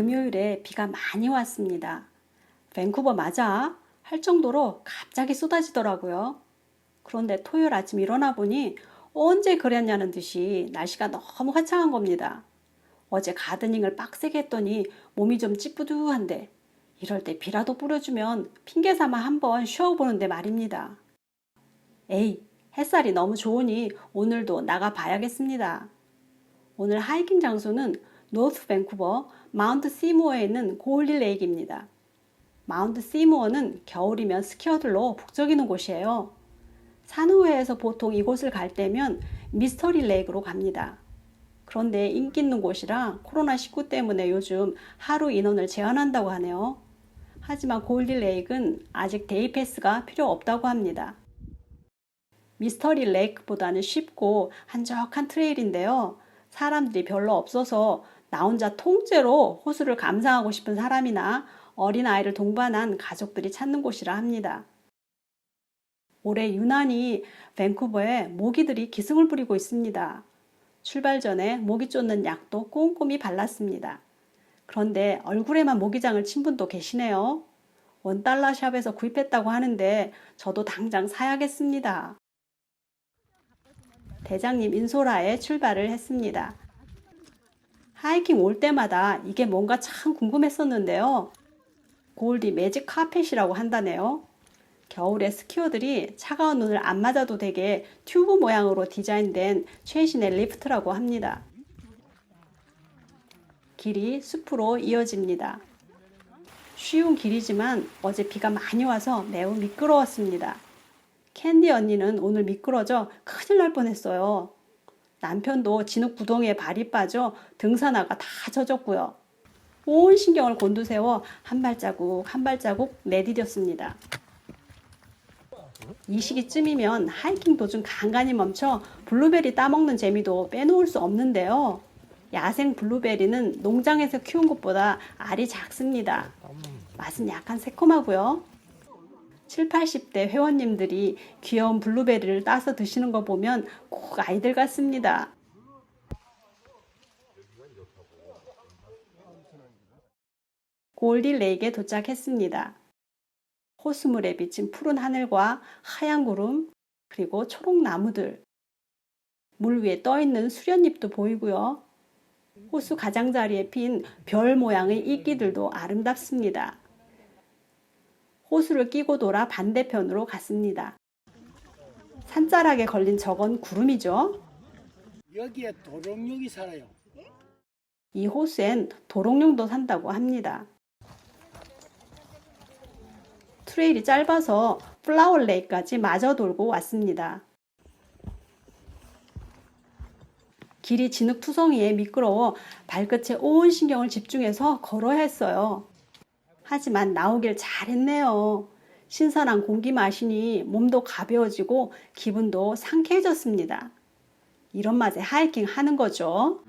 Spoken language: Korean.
금요일에 비가 많이 왔습니다. 밴쿠버 맞아? 할 정도로 갑자기 쏟아지더라고요. 그런데 토요일 아침 일어나 보니 언제 그랬냐는 듯이 날씨가 너무 화창한 겁니다. 어제 가드닝을 빡세게 했더니 몸이 좀 찌뿌두한데 이럴 때 비라도 뿌려주면 핑계 삼아 한번 쉬어보는데 말입니다. 에이, 햇살이 너무 좋으니 오늘도 나가 봐야겠습니다. 오늘 하이킹 장소는 노스 밴쿠버 마운트 시모어에 있는 고울리 레이크입니다. 마운트 시모어는 겨울이면 스키어들로 북적이는 곳이에요. 산후회에서 보통 이곳을 갈 때면 미스터리 레이크로 갑니다. 그런데 인기 있는 곳이라 코로나19 때문에 요즘 하루 인원을 제한한다고 하네요. 하지만 고울리 레이크는 아직 데이 패스가 필요 없다고 합니다. 미스터리 레이크보다는 쉽고 한적한 트레일인데요. 사람들이 별로 없어서 나 혼자 통째로 호수를 감상하고 싶은 사람이나 어린아이를 동반한 가족들이 찾는 곳이라 합니다. 올해 유난히 밴쿠버에 모기들이 기승을 부리고 있습니다. 출발 전에 모기 쫓는 약도 꼼꼼히 발랐습니다. 그런데 얼굴에만 모기장을 친 분도 계시네요. 원달러 샵에서 구입했다고 하는데 저도 당장 사야겠습니다. 대장님 인소라에 출발을 했습니다. 하이킹 올 때마다 이게 뭔가 참 궁금했었는데요. 골디 매직 카펫이라고 한다네요. 겨울에 스키어들이 차가운 눈을 안 맞아도 되게 튜브 모양으로 디자인된 최신의 리프트라고 합니다. 길이 숲으로 이어집니다. 쉬운 길이지만 어제 비가 많이 와서 매우 미끄러웠습니다. 캔디 언니는 오늘 미끄러져 큰일 날 뻔했어요. 남편도 진흙 구덩이에 발이 빠져 등산화가 다 젖었고요. 온 신경을 곤두세워 한 발자국 한 발자국 내디뎠습니다. 이 시기쯤이면 하이킹 도중 간간히 멈춰 블루베리 따먹는 재미도 빼놓을 수 없는데요. 야생 블루베리는 농장에서 키운 것보다 알이 작습니다. 맛은 약간 새콤하고요. 7, 80대 회원님들이 귀여운 블루베리를 따서 드시는 거 보면 꼭 아이들 같습니다. 골디 레이크에 도착했습니다. 호수물에 비친 푸른 하늘과 하얀 구름, 그리고 초록 나무들. 물 위에 떠 있는 수련잎도 보이고요. 호수 가장자리에 핀 별 모양의 이끼들도 아름답습니다. 호수를 끼고 돌아 반대편으로 갔습니다. 산자락에 걸린 저건 구름이죠. 여기에 도롱뇽이 살아요. 이 호수엔 도롱뇽도 산다고 합니다. 트레일이 짧아서 플라워 레이까지 마저 돌고 왔습니다. 길이 진흙투성이에 미끄러워 발끝에 온 신경을 집중해서 걸어야 했어요. 하지만 나오길 잘했네요. 신선한 공기 마시니 몸도 가벼워지고 기분도 상쾌해졌습니다. 이런 맛에 하이킹 하는 거죠.